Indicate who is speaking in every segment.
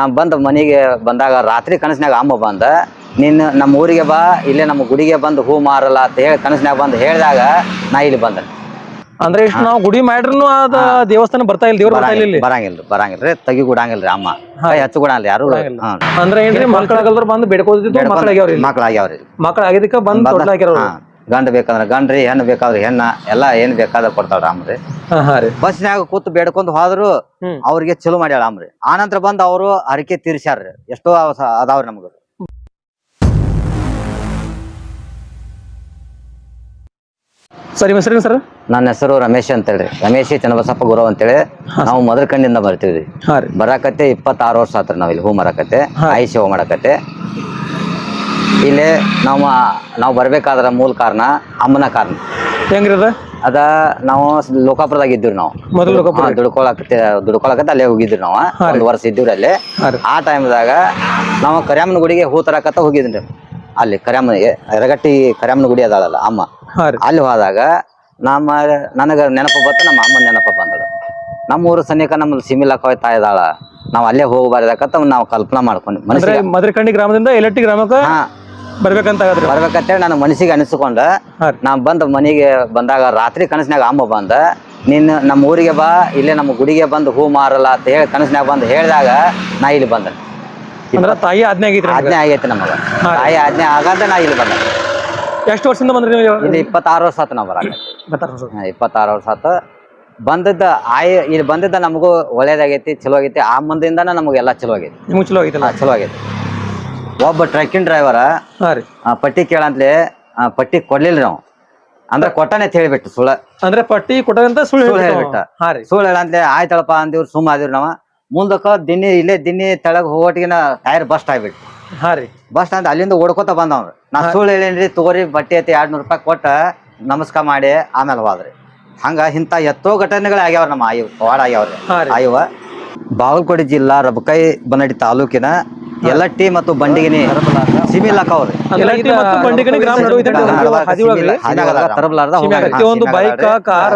Speaker 1: ನಾ ಬಂದ ಮನೆಗೆ ಬಂದಾಗ ರಾತ್ರಿ ಕನಸಿನಾಗ ಅಮ್ಮ ಬಂದ ನಿನ್ನ ನಮ್ಮ ಊರಿಗೆ ಬಾ ಇಲ್ಲೇ ನಮ್ಮ ಗುಡಿಗೆ ಬಂದು ಹೂ ಮಾರಲ್ಲ ಅಂತ ಹೇಳಿ ಕನಸಿನಾಗ ಬಂದು ಹೇಳಿದಾಗ ನಾ ಇಲ್ಲಿ ಬಂದೆ.
Speaker 2: ಅಂದ್ರೆ ಇಷ್ಟು ನಾವು ಗುಡಿ ಮಾಡ್ರು ಅದ ದೇವಸ್ಥಾನ ಬರ್ತಾ ಇಲ್ಲ ಬರಂಗಿಲ್ಲ ಬರ್ತಾ ಇಲ್ಲ ಬರಂಗಿಲ್ಲ
Speaker 1: ಬರಂಗಿಲ್ರಿ ತಗಿ ಗುಡಂಗಿಲ್ರಿ ಅಮ್ಮ. ಕೈ ಹಚ್ಚು ಗುಡಂಗಿಲ್ಲ ಯಾರು.
Speaker 2: ಅಂದ್ರೆ ಏನ್ರಿ ಮಕ್ಕಳಾಗಲ್ದ್ರ ಬಂದು ಬೇಡ್ಕೋದಿತ್ತು
Speaker 1: ಮಕ್ಕಳಾಗ್ಯಾವ್ರಿ
Speaker 2: ಮಕ್ಕಳಾಗ್ಯಾವ್ರಿ ಮಕ್ಕಳಾಗಿದ್ದಕ್ಕೆ ಬಂದ್.
Speaker 1: ಹಾ. ಗಂಡ ಬೇಕಂದ್ರೆ ಗಂಡ್ರಿ ಹೆಣ್ಣು ಬೇಕಾದ್ರೆ ಹೆಣ್ಣ ಎಲ್ಲ ಏನ್ ಬೇಕಾದ್ರೆ ಕೊಡ್ತಾಳ ರಾಮ್ರಿ
Speaker 2: ಹಾ ರೀ.
Speaker 1: ಬಸ್ನ್ಯಾಗ ಕೂತ್ ಬೇಡ್ಕೊಂಡ್ ಹೋದ್ರು
Speaker 2: ಹ್ಮ್.
Speaker 1: ಅವ್ರಿಗೆ ಚಲೋ ಮಾಡ್ಯಾಳ ರಾಮ್ರಿ ಆನಂತರ ಬಂದ್ ಅವರು ಹರಕೆ ತೀರ್ಸ್ಯಾರ್ರಿ. ಎಷ್ಟೋ ಅವ- ಅದಾವ್ರಿ ನಮ್ಗ.
Speaker 2: ಸರ್ ನಿಮ್ಮ ಹೆಸರೇನು ಸರ್?
Speaker 1: ನನ್ನ ಹೆಸರು ರಮೇಶ್ ಅಂತ ಹೇಳ್ರಿ ರಮೇಶ್ ಚನ್ನಬಸಪ್ಪ ಗುರು ಅಂತೇಳಿ ನಾವು ಮದರ್ಕಂಡಿಂದ ಕಂಡಿಂದ ಬರ್ತೀವ್ರಿ
Speaker 2: ಹಾ ರೀ.
Speaker 1: ಬರಾಕತ್ತೆ ಇಪ್ಪತ್ತಾರು ವರ್ಷ ಆತ್ರಿ ನಾವ್ ಇಲ್ಲಿ ಹೂ ಮರಕತ್ತೆ ಆಯುಷ್ಯ ಹೂ ಮಾಡಕತ್ತೆ ಇಲ್ಲಿ ನಾವು ನಾವು ಬರ್ಬೇಕಾದ್ರ ಮೂಲ ಕಾರಣ ಅಮ್ಮನ ಕಾರಣ.
Speaker 2: ಹೆಂಗ್ರಿ ಅದ
Speaker 1: ನಾವು ಲೋಕಾಪುರದಾಗ ಇದ್ದೀವಿ ನಾವು.
Speaker 2: ಮೊದಲು ಲೋಕಾಪುರ.
Speaker 1: ಹಾ, ದುಡ್ಕೊಳಕತ್ತೆ ಅಲ್ಲೇ ಹೋಗಿದ್ವಿ ನಾವು. ಒಂದು ವರ್ಷ ಇದ್ದೀವ್ರಿ ಅಲ್ಲಿ. ಆ ಟೈಮ್ದಾಗ ನಾವು ಕರ್ಯಾಮನ ಗುಡಿಗೆ ಹೂ ತರಕತ್ತ ಹೋಗಿದ್ರಿ ಅಲ್ಲಿ ಕರ್ಯಾಮನ ಎರಗಟ್ಟಿ ಕರ್ಯಾಮನ ಗುಡಿ ಅದಲ್ಲ ಅಮ್ಮ. ಅಲ್ಲಿ ಹೋದಾಗ ನಮ್ಮ ನನಗೆ ನೆನಪು ಬತ್ತ ನಮ್ಮ ಅಮ್ಮನ ನೆನಪು ಬಂದಳು ನಮ್ಮ ಊರು ಸನಿಕ ನಮ್ಮ ಸಿಮಿಲಕ್ಕ ಹೋಯ್ತಾ ಇದ್ದಾಳ ನಾವು ಅಲ್ಲೇ ಹೋಗಬಾರ್ದಕ್ಕಂತ ನಾವು ಕಲ್ಪನಾ ಮಾಡ್ಕೊಂಡ್ವಿ.
Speaker 2: ಮದ್ರಕಂಡಿ ಗ್ರಾಮದಿಂದ ಎಲೆಟ್ಟಿ ಗ್ರಾಮಕ್ಕ ಬರ್ಬೇಕಂತ ಆಗದ್ರಿ
Speaker 1: ಬರ್ಬೇಕಂತೇಳಿ ನಾನು ಮನಸ್ಸಿಗೆ ಅನಿಸ್ಕೊಂಡ ನಾ ಬಂದ ಮನೆಗೆ ಬಂದಾಗ ರಾತ್ರಿ ಕನಸಿನಾಗ ಅಮ್ಮ ಬಂದ. ನೀನು ನಮ್ಮ ಊರಿಗೆ ಬಾ ಇಲ್ಲೇ ನಮ್ಮ ಗುಡಿಗೆ ಬಂದು ಹೂ ಮಾರಲ್ಲ ಅಂತ ಹೇಳಿ ಕನಸಿನಾಗ ಬಂದು ಹೇಳಿದಾಗ ನಾ ಇಲ್ಲಿ ಬಂದೆ.
Speaker 2: ಅಂದ್ರೆ ತಾಯಿ ಆಜ್ಞೆ ಆಗೈತ್ರಿ
Speaker 1: ಆಜ್ಞೆ ಆಗೈತಿ ನಮಗ. ತಾಯಿ ಆಜ್ಞೆ ಆಗಂತ ನಾ ಇಲ್ಲಿ ಬಂದೆ.
Speaker 2: ಎಷ್ಟು ವರ್ಷದಿಂದ ಬಂದ್ರಿ ನೀವು
Speaker 1: ಇಲ್ಲಿ ಇಪ್ಪತ್ತಾರು ವರ್ಷ ಆತು ನಾವು ಬರಾಕ. ಇಪ್ಪತ್ತಾರು ವರ್ಷ ಆತು. ಬಂದದ್ದ ಆಯ್ ಇಲ್ಲಿ ಬಂದಿದ್ದ ನಮಗೂ ಒಳ್ಳೇದಾಗೈತಿ ಚಲೋ ಆಗೈತಿ. ಆ ಮುಂದಿಂದನ ನಮಗೆಲ್ಲ ಚಲೋ ಆಗೈತಿ.
Speaker 2: ನಿಮ್ಗೆ ಚಲೋ ಆಗೈತಲ್ಲ?
Speaker 1: ಹಾ, ಚಲೋ ಆಗೈತಿ. ಒಬ್ಬ ಟ್ರಕ್ಕಿಂಗ್ ಡ್ರೈವರ
Speaker 2: ಹಾ ರೀ.
Speaker 1: ಪಟ್ಟಿ ಕೇಳಂತ್ಲೆ ಆ, ಪಟ್ಟಿ ಕೊಡ್ಲಿಲ್ಲ ನಾವು ಅಂದ್ರೆ ಕೊಟ್ಟನೆ ಅಂತ ಹೇಳಿಬಿಟ್ಟು ಸುಳ್ಳ.
Speaker 2: ಅಂದ್ರೆ ಪಟ್ಟಿ ಕೊಟ್ಟದಂತ ಸುಳ್ಳು
Speaker 1: ಸುಳ್ಳು
Speaker 2: ಹೇಳ್ಬಿಟ್ಟ
Speaker 1: ಹೇಳ್ಬಿಟ್ಟ.
Speaker 2: ಹಾ ರೀ.
Speaker 1: ಸುಳ್ಳು ಹೇಳಂತ್ಲೆ ಆಯ್ತಳಪ್ಪ ಅಂದಿವ್ರು ಸುಮ್ಮ ಆದಿವ್ರು ನಾವ. ಮುಂದಕ್ಕ ದಿನ್ನಿ ಇಲ್ಲೇ ದಿನ್ನಿ ತೆಳಗ್ ಹೋಗೋಟಿಗಿನ ಟೈರ್ ಬಸ್ಟ್ ಆಗ್ಬಿಟ್ಟು.
Speaker 2: ಹಾ ರೀ.
Speaker 1: ಅಂತ ಸ್ಟ್ಯಾಂಡ್ ಅಲ್ಲಿಂದ ಓಡ್ಕೋತ ಬಂದವ್ರು ನಾ ಸುಳ್ಳು ಹೇಳೇನ್ರಿ ತಗೋರಿ ಬಟ್ಟೆ ಐತಿ ಎರಡ್ ನೂರು ರೂಪಾಯಿ ಕೊಟ್ಟ ನಮಸ್ಕಾರ ಮಾಡಿ ಆಮೇಲೆ ಹೋದ್ರಿ. ಹಂಗ ಇಂಥ ಎತ್ತೋ ಘಟನೆಗಳು ಆಗ್ಯಾವ ನಮ್ಮ ಆಯು ವಾಡ ಆಗ್ಯಾವ್ರಿ
Speaker 2: ಹಾ ರೀ.
Speaker 1: ಆಯುವ ಬಾಗಲಕೋಟೆ ಜಿಲ್ಲಾ ರಬಕೈ ಬನ್ನಡಿ ತಾಲೂಕಿನ ಯಲಟ್ಟಿ ಮತ್ತು ಬಂಡಿಗಿನಿ ಸಿಮಿಲಕ್ಕ ಅವ್ರಿ. ತರಬಲಾರ್ದ
Speaker 2: ಪ್ರತಿಯೊಂದು ಬೈಕ್ ಕಾರ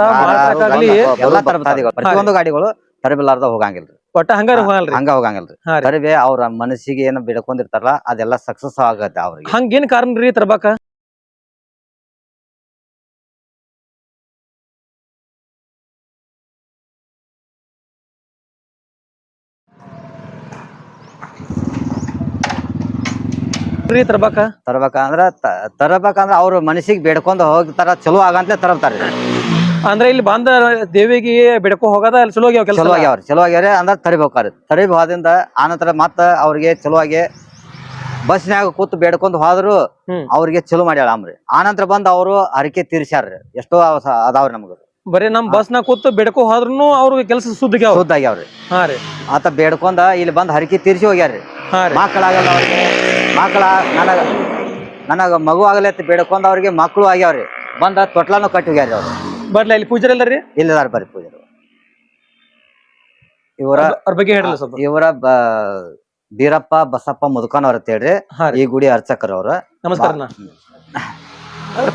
Speaker 1: ಎಲ್ಲಾ ತರಬ ಪ್ರತಿಯೊಂದು ಗಾಡಿಗಳು ತರಬಲಾರ್ದ ಹೋಗಂಗಿಲ್ರಿ.
Speaker 2: ಒಟ್ಟ ಹಂಗಾರ ಹೋಗಲ್ರಿ
Speaker 1: ಹಂಗ ಹೋಗಂಗಿಲ್ರಿ. ತರಬೆ ಅವ್ರ ಮನಸ್ಸಿಗೆ ಏನು ಬಿಡ್ಕೊಂಡಿರ್ತಾರಲ್ಲ ಅದೆಲ್ಲ ಸಕ್ಸಸ್ ಆಗತ್ತೆ ಅವ್ರಿಗೆ.
Speaker 2: ಹಂಗೇನ್ ಕಾರಣ ರೀ ತರ್ಬಾಕ? ರೀ ತರ್ಬಾಕ?
Speaker 1: ತರ್ಬೇಕಂದ್ರ ತ- ತರ್ಬೇಕಂದ್ರ ಅವ್ರ ಮನಸ್ಸಿಗೆ ಬೇಡ್ಕೊಂಡ್ ಹೋಗ್ತಾರ ಚಲೋ ಆಗಂತಲೇ ತರಬ್ತಾರ.
Speaker 2: ಅಂದ್ರೆ ಇಲ್ಲಿ ಬಂದ ದೇವಿಗೆ ಬೇಡ್ಕೊ ಹೋಗದ ಅಲ್ಲಿ ಚಲೋ ಆಗ್ಯಾವ ಕೆಲಸ
Speaker 1: ಚಲೋ ಆಗ್ಯಾವ್ರಿ ಚಲೋ ಆಗ್ಯಾರ ಅಂದ್ರೆ ತರಿಬೇಕಾರಿ ತರಿಬ ಹೋದಿಂದ ಆನಂತರ ಮತ್ತ ಅವ್ರಿಗೆ ಚಲೋ ಆಗಿ ಬಸ್ನ್ಯಾಗ ಕೂತ್ ಬೇಡ್ಕೊಂಡ್ ಹೋದ್ರು
Speaker 2: ಹ್ಮ್.
Speaker 1: ಅವ್ರಿಗೆ ಚಲೋ ಮಾಡ್ಯಾಳ ಅಮ್ರಿ ಆನಂತರ ಬಂದ್ ಅವರು ಹರಕೆ ತೀರ್ಸ್ಯಾರ್ರಿ. ಎಷ್ಟೋ ಅವ ಅದಾವ್ರಿ ನಮ್ಗ.
Speaker 2: ಬರೀ ನಮ್ ಬಸ್ ನಾಗ ಕೂತು ಬೇಡ್ಕೊ ಹೋದ್ರು ಅವ್ರಿಗೆ ಕೆಲಸ ಶುದ್ಧ
Speaker 1: ಶುದ್ಧ ಆಗ್ಯಾವ್ರಿ
Speaker 2: ಹಾ ರೀ
Speaker 1: ಆತ ಬೇಡ್ಕೊಂಡ ಇಲ್ಲಿ ಬಂದ್ ಹರಕೆ ತೀರ್ಸಿ ಹೋಗ್ಯಾರ್ರಿ.
Speaker 2: ಹಾ ರೀ
Speaker 1: ಮಕ್ಕಳಾಗಲ್ಲ ಅವ್ರಿಗೆ ಮಕ್ಕಳ ನನಗ ನನಗ ಮಗು ಆಗಲಿ ಅಂತ ಬೇಡ್ಕೊಂಡ್ ಅವ್ರಿಗೆ ಮಕ್ಕಳು ಆಗ್ಯಾವ್ರಿ. ಬಂದ ತೊಟ್ಲಾನು ಕಟ್ಟಿಗೆ ಅವ್ರು.
Speaker 2: ಬರ್ಲಿ ಇಲ್ಲಿ ಪೂಜಾರಿ ರೀ
Speaker 1: ಇಲ್ಲದಾರ ಬರ್ರಿ ಪೂಜಾರಿ ಇವರ
Speaker 2: ಅವ್ರ ಬಗ್ಗೆ ಹೇಳಲ್ಲ ಸ್ವಲ್ಪ.
Speaker 1: ಇವರ ಬೀರಪ್ಪ ಬಸಪ್ಪ ಮುದುಕನ್ ಅವ್ರ ಅಂತೇಳ್ರಿ
Speaker 2: ಹಾ
Speaker 1: ಈ ಗುಡಿ ಅರ್ಚಕರು ಅವ್ರ.
Speaker 2: ನಮಸ್ಕಾರ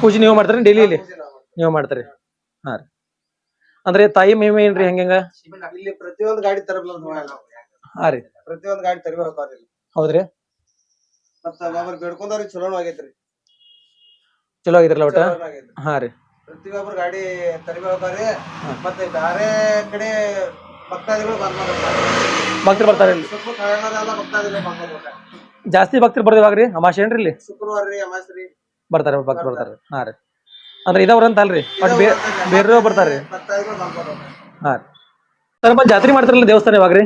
Speaker 2: ಪೂಜೆ ನೀವು ಮಾಡ್ತಾರ ಡೈಲಿ ಇಲ್ಲಿ? ನೀವು ಮಾಡ್ತಾರಿ. ಹಾ ರೀ. ಅಂದ್ರೆ ತಾಯಿ ಮೇಮೆ ಏನ್ರಿ ಹೆಂಗ
Speaker 3: ಇಲ್ಲಿ ಪ್ರತಿಯೊಂದು ಗಾಡಿ ತರಬಲ್ಲ
Speaker 2: ಹಾ ರೀ.
Speaker 3: ಪ್ರತಿಯೊಂದು ಗಾಡಿ ತರಬೇಕು
Speaker 2: ಹೌದ್ರಿ.
Speaker 3: ಮತ್ತ ಚಲೋ ಆಗೈತ್ರಿ.
Speaker 2: ಚಲೋ ಆಗಿದ್ರಲ್ಲ ಒಟ್ಟ?
Speaker 3: ಚಲೋನ ಆಗೈತ್ರಿ.
Speaker 2: ಹಾ ರೀ.
Speaker 3: ಗಾಡಿ ತರಿಬೇಕಾರಿ ಮತ್ತೆ ಬೇರೆ ಕಡೆ ಭಕ್ತಾದಿಗಳು ಬಂದ್ ಮಾಡ್ತಾರೆ
Speaker 2: ಭಕ್ತರು ಬರ್ತಾರ ಇಲ್ಲಿ?
Speaker 3: ಸುತ್ತ ಕಾರಣದಲ್ಲ ಭಕ್ತಾದಿಗಳು ಬಂದ್ ಮಾಡ್ತಾರೆ
Speaker 2: ಜಾಸ್ತಿ ಭಕ್ತರು ಬರ್ತೀವಾಗ್ರಿ ಅಮಾಶೆ ಏನ್ರಿ ಇಲ್ಲಿ?
Speaker 3: ಶುಕ್ರವಾರ ರೀ ಅಮಾಸ್ರಿ
Speaker 2: ಬರ್ತಾರೆ ಭಕ್ತರು ಬರ್ತಾರೆ. ಹಾ ರೀ. ಅಂದ್ರೆ ಇದಾವ್ರ ಅಂತ ಅಲ್ರಿ? ಬಟ್ ಬೇರೆ ಬರ್ತಾರೆ.
Speaker 3: ಭಕ್ತಾದಿಗಳು ಬಂದ್ ಮಾಡ್ತಾರೆ
Speaker 2: ಹಾ ರೀ. ಸ್ವಲ್ಪ ಜಾತ್ರೆ ಮಾಡ್ತಾರಲ್ಲ ದೇವಸ್ಥಾನ ಇವಾಗ್ರಿ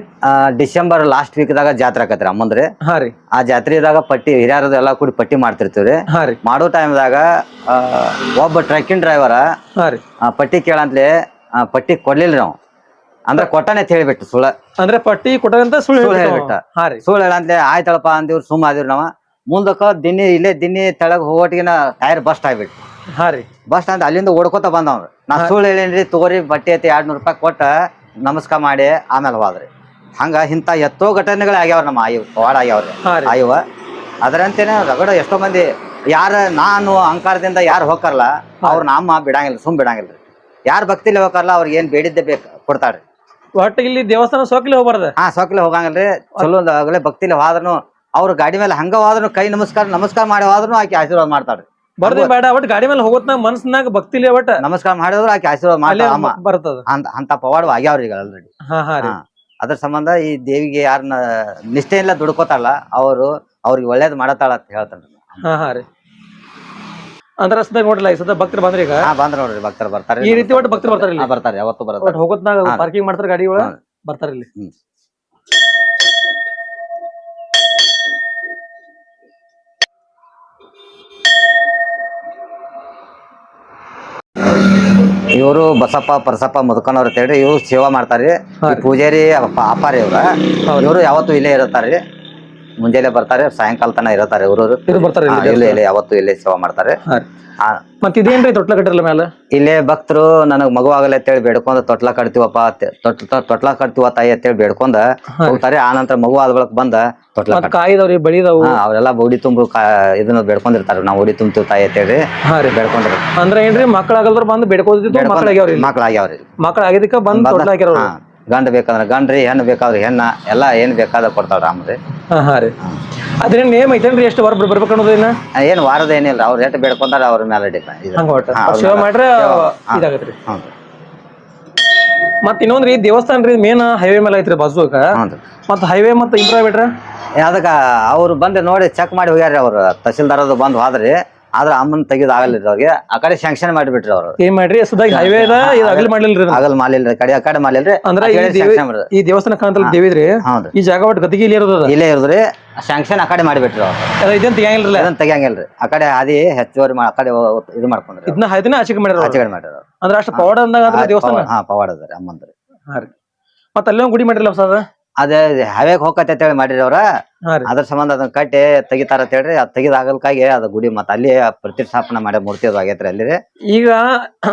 Speaker 1: ಡಿಸೆಂಬರ್ ಲಾಸ್ಟ್ ವೀಕ್ ದಾಗ ಜಾತ್ರೆ ಆಕತ್ರಿ ಅಮ್ಮಂದ್ರೆ.
Speaker 2: ಹಾ ರೀ.
Speaker 1: ಆ ಜಾತ್ರೆದಾಗ ಪಟ್ಟಿ ಹಿರಿಯರದ ಎಲ್ಲಾ ಕೂಡಿ ಪಟ್ಟಿ ಮಾಡ್ತಿರ್ತೀವ್ರಿ
Speaker 2: ಹಾ ರೀ.
Speaker 1: ಮಾಡೋ ಟೈಮ್ದಾಗ ಒಬ್ಬ ಟ್ರಕ್ಕಿಂಗ್ ಡ್ರೈವರ್
Speaker 2: ಹಾ ಆ
Speaker 1: ಪಟ್ಟಿ ಕೇಳಂತ್ಲೆ ಆ, ಪಟ್ಟಿ ಕೊಡ್ಲಿಲ್ಲ ನಾವು ಅಂದ್ರ ಕೊಟ್ಟಾನೆ ಅಂತ ಹೇಳಿಬಿಟ್ಟು ಸುಳ್ಳ.
Speaker 2: ಅಂದ್ರೆ ಪಟ್ಟಿ ಕೊಟ್ಟದಂತ ಸುಳ್ಳು
Speaker 1: ಸುಳ್ಳು
Speaker 2: ಹೇಳ್ಬಿಟ್ಟ.
Speaker 1: ಹೇಳ್ಬಿಟ್ಟ.
Speaker 2: ಹಾ ರೀ.
Speaker 1: ಸುಳ್ಳು ಹೇಳಂತ್ಲೆ ಆಯ್ತಳಪ್ಪ ಅಂದಿವ್ರು ಸುಮ್ಮ ಆದಿವ್ರು ನಾವ. ಮುಂದಕ್ಕ ದಿನ್ನಿ ಇಲ್ಲೇ ದಿನ್ನಿ ತೆಳಗ್ ಹೋಗೋಟಿಗಿನ ಟೈರ್ ಬಸ್ಟ್ ಆಗ್ಬಿಟ್ಟು
Speaker 2: ಹಾ ರೀ.
Speaker 1: ಬಸ್ ಸ್ಟ್ಯಾಂಡ್ ಅಲ್ಲಿಂದ ಓಡ್ಕೋತ ಬಂದವ್ರು ನಾ ಸುಳ್ಳು ಹೇಳೇನ್ರಿ ತಗೋರಿ ಬಟ್ಟೆ ಐತಿ ಎರಡ್ ನೂರ್ ರೂಪಾಯಿ ಕೊಟ್ಟ ನಮಸ್ಕಾರ ಮಾಡಿ ಆಮೇಲೆ ಹೋದ್ರಿ. ಹಂಗ ಇಂಥ ಎತ್ತೋ ಘಟನೆಗಳು ಆಗ್ಯಾವ ನಮ್ಮ ಆಯು ವಾಡ ಆಗ್ಯಾವ್ರಿ ಆಯುವ. ಅದರಂತೆನೆ ರಗಡ ಎಷ್ಟೋ ಮಂದಿ ಯಾರ ನಾನು ಅಹಂಕಾರದಿಂದ ಯಾರು ಹೋಗ್ಕಾರಲ್ಲ ಅವ್ರು ನಮ್ಮ ಬಿಡಂಗಿಲ್ಲ ಸುಮ್ ಬಿಡಂಗಿಲ್ರಿ. ಯಾರು ಭಕ್ತಿಲಿ ಹೋಗಲ್ಲ ಅವ್ರಿಗೆ ಏನ್ ಬೇಡಿದ್ದೆ ಬೇಕು ಕೊಡ್ತಾಳ್ರಿ
Speaker 2: ಒಟ್ಟು ಇಲ್ಲಿ ದೇವಸ್ಥಾನ ಸೋಕಲಿ ಹೋಗ್ಬಾರ್ದು?
Speaker 1: ಹಾ ಸೊಕ್ಲೆ ಹೋಗಂಗಿಲ್ರಿ. ಚಲೋ ಆಗಲೇ ಭಕ್ತಿಲಿ ಹೋದ್ರು ಅವ್ರ ಗಾಡಿ ಮೇಲೆ ಹಂಗ ಹೋದ್ರು ಕೈ ನಮಸ್ಕಾರ ನಮಸ್ಕಾರ ಮಾಡಿ ಹೋದ್ರು ಆಕೆ ಆಶೀರ್ವಾದ ಮಾಡ್ತಾಳ್ರಿ.
Speaker 2: ಬರ್ದೇ ಬೇಡ ಒಟ್ ಗಾಡಿ ಮೇಲೆ ಹೋಗೋತ್ನಾಗ ಮನ್ಸ್ನಾಗ ಭಕ್ತಿಲಿ ಒಟ್ಟ
Speaker 1: ನಮಸ್ಕಾರ ಮಾಡಿದ್ರು ಆಕೆ ಆಶೀರ್ವಾದ ಅಮ್ಮ.
Speaker 2: ಬರ್ತದ.
Speaker 1: ಅಂತ ಅಂತ ಪವಾಡ ಆಗ್ಯಾವ್ರಿ ಈಗ ಆಲ್ರೆಡಿ ಅದ್ರ ಸಂಬಂಧ ಈ ದೇವಿಗೆ ಯಾರನ್ನ ನಿಷ್ಠೆಯಿಂದ ದುಡ್ಕೋತಾಳ ಅವರು ಅವ್ರಿಗೆ ಒಳ್ಳೇದ್ ಮಾಡತಾಳ ಅಂತ ಹೇಳ್ತಾರೆ
Speaker 2: ಹಾ ಹಾ ರೀ. ಅಂದ್ರ ರಸ್ತೆದಾಗ ನೋಡ್ರಲ್ಲ ಈ ಸದ ಭಕ್ತರು ಬಂದ್ರಿ ಈಗ
Speaker 1: ಬಂದ್ರ ನೋಡ್ರಿ ಭಕ್ತರು ಬರ್ತಾರೆ.
Speaker 2: ಈ ರೀತಿ ಒಟ್ಟು ಭಕ್ತರು ಬರ್ತಾರೆ
Speaker 1: ಬರ್ತಾರೆ ಯಾವತ್ತು ಬರ್ತಾರೆ.
Speaker 2: ಹೋಗೋತ್ನಾಗ ಪಾರ್ಕಿಂಗ್ ಮಾಡ್ತಾರೆ ಗಾಡಿ
Speaker 1: ಒಳಗ
Speaker 2: ಬರ್ತಾರೆ ಇಲ್ಲಿ.
Speaker 1: ಇವರು ಬಸಪ್ಪ ಪರಸಪ್ಪ ಮುದುಕನವ್ರ ಅಂತ ಹೇಳಿ ಇವ್ರು ಸೇವಾ ಮಾಡ್ತಾರ್ರಿ.
Speaker 2: ಹಾ
Speaker 1: ಈ ಪೂಜಾರಿ ಅಪ್ಪ- ಅಪ್ಪಾರಿ ಇವ್ರ ಇವರು ಯಾವತ್ತು ಇಲ್ಲೇ ಇರುತ್ತಾರ್ರಿ. ಮುಂಜಾನೆ ಬರ್ತಾರೆ ಸಾಯಂಕಾಲ ತನ ಇರತಾರೆ ಇವರು
Speaker 2: ಇದು ಬರ್ತಾರೆ ಇಲ್ಲಿ
Speaker 1: ಇಲ್ಲೇ ಇಲ್ಲೇ ಯಾವತ್ತು ಇಲ್ಲೇ ಸೇವಾ ಮಾಡ್ತಾರೆ.
Speaker 2: ಹಾ. ರೀ.
Speaker 1: ಆ,
Speaker 2: ಇದೇನ್ರಿ ತೊಟ್ಲ ಕಟ್ಟಿರಲ್ಲ ಮೇಲೆ
Speaker 1: ಇಲ್ಲೇ ಭಕ್ತರು ನನಗ್ ಮಗು ಆಗಲ್ಲ ಅಂತೇಳಿ ಬೇಡ್ಕೊಂಡ್ ತೊಟ್ಲ ಕಟ್ತೀವಪ್ಪ ತೊಟ್ಲ ತೊಟ್ಲ ಕಟ್ತೀವ ತಾಯಿ ಅಂತೇಳಿ ಬೇಡ್ಕೊಂಡ ಹೋಗ್ತಾರೆ. ಆ ನಂತರ ಮಗು ಆದ ಬಳಕ ಬಂದ ತೊಟ್ಲ
Speaker 2: ಮತ್
Speaker 1: ಕಟ್
Speaker 2: ಕಾಯಿದವ್ರಿ ಬಳಿದವು.
Speaker 1: ಹಾ ಅವರೆಲ್ಲ ಬೌಡಿ ತುಂಬು ಕಾ ಇದನ್ನ ಬೇಡ್ಕೊಂಡಿರ್ತಾರ. ನಾವು ಉಡಿ ತುಂಬ್ತೀವಿ ತಾಯಿ ಅಂತೇಳಿ
Speaker 2: ಹಾ ರೀ.
Speaker 1: ಬೇಡ್ಕೊಂಡ್ರಿ
Speaker 2: ಅಂದ್ರ ಏನ್ರಿ ಮಕ್ಕಳಾಗಲ್ದ್ರ ಬಂದ್ ಬೇಡ್ಕೋದಿದ್ದು ಮಕ್ಳಾಗ್ಯಾವ್ರಿ? ಆಗ್ಯಾವ್ರಿ ಮಕ್ಳಾಗಿದ್ದಕ್ಕ ಬಂದ್ ತೊಟ್ಲ
Speaker 1: ಹಾ. ಗಂಡ ಬೇಕಂದ್ರ ಗಂಡ್ರಿ ಹೆಣ್ಣು ಬೇಕಾದ್ರೆ ಹೆಣ್ಣ ಎಲ್ಲ ಏನ್ ಬೇಕಾದ ಕೊಡ್ತಾಳ ರಾಮ್ರಿ
Speaker 2: ಹಾ ಹಾ ರೀ. ನೇಮ್ ಐತೇನ್ರಿ ಎಷ್ಟು ವಾರ ಬರ್ಬೇಕು ಅನ್ನೋದೇನ
Speaker 1: ಏನ್ ವಾರದ ಏನಿಲ್ಲ ಅವ್ರ ರೇಟ್ ಬೇಡ್ಕೊಂತಾರ ಅವ್ರ ಮೇಲೆ ಡಿಪೆಂಡ್
Speaker 2: ಹಂಗ ಒಟ್ಟ
Speaker 1: ಹಾ, ಅವ್ರ
Speaker 2: ಸೇವೆ
Speaker 1: ಮೇಲೆ.
Speaker 2: ಮಾಡ್ರ
Speaker 1: ಹಾ.
Speaker 2: ಇದಾಗತ್ರಿ
Speaker 1: ಹ್ಞೂ
Speaker 2: ಮತ್ ಇನ್ನೊಂದ್ರಿ ದೇವಸ್ಥಾನ ರೀ ಮೇನ್ ಹೈವೇ ಮೇಲೆ ಐತ್ರಿ ಬಸ್
Speaker 1: ಹ್ಞೂ
Speaker 2: ಮತ್ ಹೈವೇ ಮತ್ತೆ ಇಂಪ್ರೂವ್ ಬಿಟ್ರ?
Speaker 1: ಅದಕ್ಕ ಅವ್ರು ಬಂದು ನೋಡಿ ಚೆಕ್ ಮಾಡಿ ಹೋಗ್ಯಾರ ಅವ್ರ. ತಹಸೀಲ್ದಾರದು ಬಂದು ಹೋದ್ರಿ. ಆದ್ರ ಅಮ್ಮನ್ ತೆಗಿದ್ ಆಗಲ್ಲ ಅವ್ರಿಗೆ. ಆ ಕಡೆ ಸ್ಯಾಂಕ್ಷನ್ ಮಾಡಿಬಿಟ್ರಿ ಅವ್ರು.
Speaker 2: ಏನ್ ಮಾಡ್ರಿ? ಸದಾಗಿ ಹೈವೇ ಅದ ಇದು ಅಗಲ್ ಮಾಡ್ಲಿಲ್ರಿ ಇದನ್ನ.
Speaker 1: ಆಗಲ್ ಮಾಲಿಲ್ರಿ ಕಡೆ ಆ ಕಡೆ
Speaker 2: ಅಂದ್ರ ಈ ದೇವಿ ದೇವಸ್ಥಾನ ಕಾಂತಲ್ ದೇವಿದ್ರಿ?
Speaker 1: ಹೌದ್ರಿ.
Speaker 2: ಈ ಜಾಗ ಒಟ್ಟು ಗತಿಗೆ ಇಲ್ಲಿ ಇರೋದ
Speaker 1: ಇಲ್ಲೇ ಇರೋದ್ರಿ ಶಾಂಕ್ಷನ್ ಆ ಕಡೆ ಮಾಡಿಬಿಟ್ರಿ ಅವ್ರು.
Speaker 2: ಇದೇನ್ ತೆಗಿಯಂಗಿಲ್ರಲ್ಲ?
Speaker 1: ಅದನ್ನ ತೆಗಿಯಂಗಿಲ್ರಿ. ಆ ಕಡೆ ಹಾದಿ ಹೆಚ್ಚುವರಿ ಮಾ- ಆ ಕಡೆ ಹೋ- ಇದು ಮಾಡ್ಕೊಂಡ್ರಿ
Speaker 2: ಇದನ್ನ ಹೈದಿನ ಆಚೆಗೆ ಮಾಡ್ಯಾರ ಅವ್ರು.
Speaker 1: ಆಚೆ ಕಡೆ ಮಾಡ್ರಿ ಅವ್ರು.
Speaker 2: ಅಂದ್ರ ಅಷ್ಟು ಪವಾಡ ಅಂದಾಗ ಅದ್ರ ದೇವಸ್ಥಾನ?
Speaker 1: ಹಾ ಪವಾಡ ಅದ್ರಿ ಅಮ್ಮಂದ್ರಿ.
Speaker 2: ಮತ್ತ ಅಲ್ಲೇ ಒಂದ್ ಗುಡಿ ಮಾಡಿರಲ್ಲ ಹೊಸದ?
Speaker 1: ಅದೇ ಹವೇಗ್ ಹೋಗತ್ತೆ ಅಂತ ಹೇಳಿ ಮಾಡಿರಿ ಅವ್ರ
Speaker 2: ಹಾ ರೀ.
Speaker 1: ಅದ್ರ ಸಂಬಂಧ ಅದನ್ನ ಕಟ್ಟಿ ತೆಗಿತಾರ ಅಂತ ಹೇಳ್ರಿ. ಅದ್ ತೆಗಿದಾಗಲ್ಕಾಗಿ ಅದ ಗುಡಿ ಮತ್ತ ಅಲ್ಲಿ ಪ್ರತಿಷ್ಠಾಪನೆ ಮಾಡಿ ಮೂರ್ತಿ ಅದು ಆಗೈತ್ರಿ ಅಲ್ಲಿ ರೀ.
Speaker 2: ಈಗ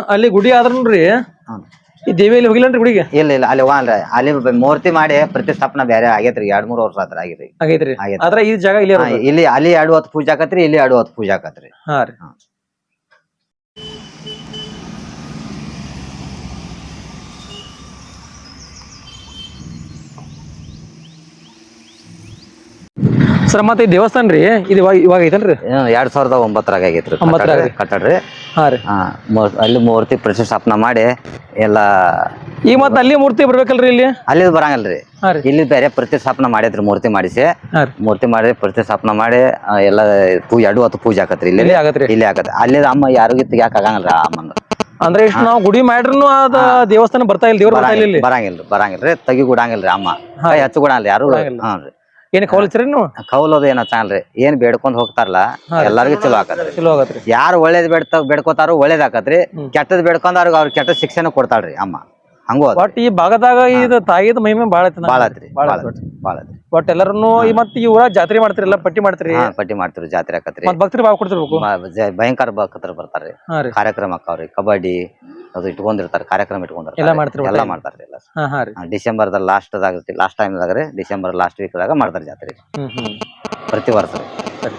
Speaker 2: ಅಲ್ಲಿ ಗುಡಿ ಆದ್ರೂನ್ರಿ
Speaker 1: ಹ್ಮ್.
Speaker 2: ಈ ದೇವಿಯಲ್ಲಿ ಹೋಗಿಲ್ಲನ್ರಿ ಗುಡಿಗೆ?
Speaker 1: ಇಲ್ಲ ಇಲ್ಲ ಅಲ್ಲಿ ವಾನ್ರಿ ಅಲ್ಲಿ ಬ- ಮೂರ್ತಿ ಮಾಡಿ ಪ್ರತಿಷ್ಠಾಪನೆ ಬೇರೆ ಆಗೈತ್ರಿ ಎರಡ್ ಮೂರ್ ವರ್ಷ ಆತ್ರ ಆಗಿರಿ.
Speaker 2: ಆಗೈತ್ರಿ.
Speaker 1: ಆಗೈತ್ರಿ.
Speaker 2: ಆದ್ರ ಈ ಜಾಗ ಇಲ್ಲಿ
Speaker 1: ಹಾ, ಇಲ್ಲಿ ಅಲ್ಲಿ ಎರಡು ಹೊತ್ತು ಪೂಜಾ ಆಕತ್ರಿ ಇಲ್ಲಿ ಎರಡು ಹೊತ್ತು ಪೂಜಾ ಆಕತ್ರಿ.
Speaker 2: ಹಾ ರೀ.
Speaker 1: ಹಾ.
Speaker 2: ಸರ್ ಮತ್ತೆ ಈ ದೇವಸ್ಥಾನ ರೀ ಇದು ಇವಾಗ ಇವಾಗ ಐತನ್ರಿ
Speaker 1: ಎರಡ್ ಸಾವಿರದ ಒಂಬತ್ತರಾಗ ಆಗೈತ್ರಿ
Speaker 2: ಒಂಬತ್ತರಾಗ.
Speaker 1: ಕಟ್ಟಡ- ಕಟ್ಟಡ್ರಿ
Speaker 2: ಹಾ ರೀ.
Speaker 1: ಅಲ್ಲಿ ಮೂರ್ತಿ ಪ್ರತಿಷ್ಠಾಪನೆ ಮಾಡಿ ಎಲ್ಲ
Speaker 2: ಈಗ ಮತ್ತೆ ಅಲ್ಲಿ ಮೂರ್ತಿ ಬರ್ಬೇಕಲ್ರಿ ಇಲ್ಲಿ?
Speaker 1: ಅಲ್ಲಿ ಬರಂಗಲ್ರಿ.
Speaker 2: ಹಾ ರೀ.
Speaker 1: ಇಲ್ಲಿ ಬೇರೆ ಪ್ರತಿಷ್ಠಾಪನೆ ಮಾಡೈತ್ರಿ ಮೂರ್ತಿ ಮಾಡಿಸಿ.
Speaker 2: ಹಾ ರೀ.
Speaker 1: ಮೂರ್ತಿ ಮಾಡಿ ಪ್ರತಿಷ್ಠಾಪನೆ ಮಾಡಿ ಆ, ಎಲ್ಲ ಪೂಜೆ ಎರಡು ಹೊತ್ತು ಪೂಜೆ ಆಕತ್ರಿ ಇಲ್ಲಿ.
Speaker 2: ಇಲ್ಲಿ ಆಗತ್ರಿ?
Speaker 1: ಇಲ್ಲಿ ಆಗತ್ತೆ ಅಲ್ಲಿ ಅಮ್ಮ ಯಾರಿಗೂ ತೆಗಿಯಾಕ ಆಗಂಗಲ್ರಿ ಆ ಅಮ್ಮನ
Speaker 2: ಅಂದ್ರೆ ಇಷ್ಟು ನಾವು ಗುಡಿ ಮಾಡ್ರು ಅದ ದೇವಸ್ಥಾನ ಬರ್ತಾ ಇಲ್ಲ ದೇವ್ರ ಬರಂಗಿಲ್ಲ ಇಲ್ಲ ತಗಿ
Speaker 1: ಬರಂಗಿಲ್ರಿ ಬರಂಗಿಲ್ರಿ. ತೆಗಿ ಗುಡಂಗಿಲ್ರಿ ಅಮ್ಮ. ಕೈ ಹಚ್ಚು ಗುಡಂಗಿಲ್ಲ ಯಾರು
Speaker 2: ಹಾ
Speaker 1: ಹ್ಞೂ
Speaker 2: ಏನ್ ಕವಲ್ಸ್ರಿ ನೀವು?
Speaker 1: ಏನ ಏನ್ ಹಚ್ಚಂಗಿಲ್ರಿ ಏನ್ ಬೇಡ್ಕೊಂಡ್ ಹೋಗ್ತಾರಲ್ಲ ಎಲ್ಲಾರ್ಗು ಚಲೋ ಆಕತ್ರಿ
Speaker 2: ಚಲೋ ಆಗತ್ರಿ
Speaker 1: ಯಾರು ಒಳ್ಳೇದ್ ಬೇಡ ಬೇಡ್ಕೋತಾರೋ ಒಳ್ಳೇದ್ ಆಕತ್ರಿ ಕೆಟ್ಟದ್ ಅವ್ರಿಗೆ ಅವ್ರ ಕೆಟ್ಟ ಶಿಕ್ಷಣ ಕೊಡ್ತಾಳ್ರಿ ಅಮ್ಮ. ಹಂಗೋ
Speaker 2: ಬಟ್ ಈ ಭಾಗದಾಗ ಇದು ತಾಯಿದ ಮಹಿಮೆ ಬಾಳ ಐತಿ
Speaker 1: ಬಾಳ ಐತ್ರಿ
Speaker 2: ಬಾಳ
Speaker 1: ಬಾಳ ಐತ್ರಿ ಬಾಳ ಐತ್ರಿ.
Speaker 2: ಒಟ್ ಎಲ್ಲಾರನು ಈ ಮತ್ತೆ ಈ ಊರಾಗ ಜಾತ್ರೆ ಮಾಡ್ತಿರಲ್ಲ ಪಟ್ಟಿ ಮಾಡ್ತೀರಿ?
Speaker 1: ಪಟ್ಟಿ ಮಾಡ್ತಿರಿ ಜಾತ್ರೆ ಆಕತ್ರಿ
Speaker 2: ಭಕ್ತರು ಕೊಡ್ತಿರ್ಬೇಕು?
Speaker 1: ಭಯಂಕರ ಭಕ್ತರು ಬರ್ತಾರ್ರಿ. ಕಾರ್ಯಕ್ರಮ ಅಕ್ಕಾವ್ರಿ ಕಬಡ್ಡಿ ಅದು ಇಟ್ಕೊಂಡಿರ್ತಾರೆ ಕಾರ್ಯಕ್ರಮ
Speaker 2: ಎಲ್ಲ
Speaker 1: ಇಟ್ಕೊಂಡಿರ್ತಾರೆ. ಎಲ್ಲ ಮಾಡ್ತಾರೆ ಎಲ್ಲ.
Speaker 2: ಹಾ ಹಾ ರೀ.
Speaker 1: ಲಾಸ್ಟ್ ದಾಗ ಲಾಸ್ಟ್ ಟೈಮ್ ದಾಗ ರೀ ಡಿಸೆಂಬರ್ ಲಾಸ್ಟ್ ವೀಕ್ ದಾಗ ಮಾಡ್ತಾರೆ ಜಾತ್ರೆ.
Speaker 2: ಹ್ಮ್ ಹ್ಮ್.
Speaker 1: ಪ್ರತಿ ವರ್ಷ. ರೀ.
Speaker 2: ಸರಿ.